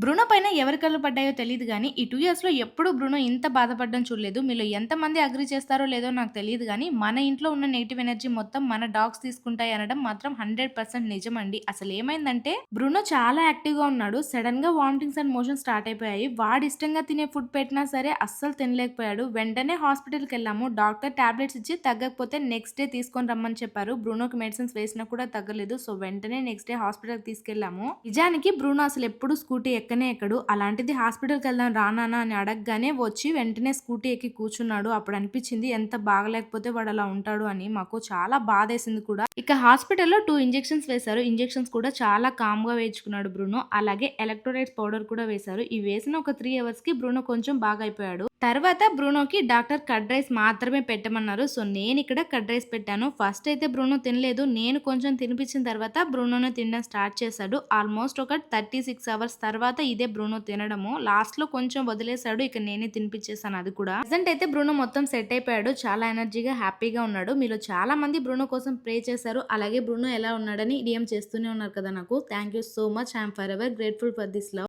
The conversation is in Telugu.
బ్రూనో పైన ఎవరి కళ్ళు పడ్డాయో తెలియదు కానీ ఈ టూ ఇయర్స్లో ఎప్పుడు బ్రూనో ఇంత బాధపడడం చూడలేదు. మీలో ఎంతమంది అగ్రి చేస్తారో లేదో నాకు తెలియదు కానీ మన ఇంట్లో ఉన్న నెగిటివ్ ఎనర్జీ మొత్తం మన డాగ్స్ తీసుకుంటాయి అనడం మాత్రం హండ్రెడ్ పర్సెంట్ నిజం అండి అసలు ఏమైందంటే బ్రూనో చాలా యాక్టివ్గా ఉన్నాడు. సడన్గా వామిటింగ్స్ అండ్ మోషన్ స్టార్ట్ అయిపోయాయి. వాడి ఇష్టంగా తినే ఫుడ్ పెట్టినా సరే అస్సలు తినలేకపోయాడు. వెంటనే హాస్పిటల్కి వెళ్ళాము. డాక్టర్ టాబ్లెట్స్ ఇచ్చి తగ్గకపోతే నెక్స్ట్ డే తీసుకొని రమ్మని చెప్పారు. బ్రూనోకి మెడిసిన్స్ వేసినా కూడా తగ్గలేదు. సో వెంటనే నెక్స్ట్ డే హాస్పిటల్ తీసుకెళ్ళాము. నిజానికి బ్రూనో అసలు ఎప్పుడు స్కూటీ ఎక్కనే ఎక్కడు. అలాంటిది హాస్పిటల్కి వెళ్దాం రానా అని అడగగానే వచ్చి వెంటనే స్కూటీ ఎక్కి కూర్చున్నాడు. అప్పుడు అనిపించింది ఎంత బాగలేకపోతే వాడు అలా ఉంటాడు అని. మాకు చాలా బాధేసింది కూడా. ఇక హాస్పిటల్లో టూ ఇంజెక్షన్స్ వేశారు. ఇంజెక్షన్స్ కూడా చాలా కామ్గా వేయించుకున్నాడు బ్రూనో. అలాగే ఎలక్ట్రోలైట్స్ పౌడర్ కూడా వేశారు. ఈ వేసిన ఒక త్రీ అవర్స్కి బ్రూనో కొంచెం బాగా అయిపోయాడు తర్వాత బ్రూనోకి డాక్టర్ కట్ రైస్ మాత్రమే పెట్టమన్నారు. సో నేను ఇక్కడ కట్ రైస్ పెట్టాను. ఫస్ట్ అయితే బ్రూనో తినలేదు. నేను కొంచెం తినిపించిన తర్వాత బ్రూనోనే తినడం స్టార్ట్ చేశాడు. ఆల్మోస్ట్ ఒక థర్టీ సిక్స్ అవర్స్ తర్వాత ఇదే బ్రూనో తినడము. లాస్ట్లో కొంచెం వదిలేశాడు. ఇక నేనే తినిపించేసాను అది కూడా. ప్రజెంట్ అయితే బ్రూనో మొత్తం సెట్ అయిపోయాడు. చాలా ఎనర్జీగా హ్యాపీగా ఉన్నాడు. మీరు చాలా మంది బ్రూనో కోసం ప్రే చేశారు. అలాగే బ్రూనో ఎలా ఉన్నాడని ఇడియం చేస్తూనే ఉన్నారు కదా నాకు. Thank you so much. I'm forever grateful for this love.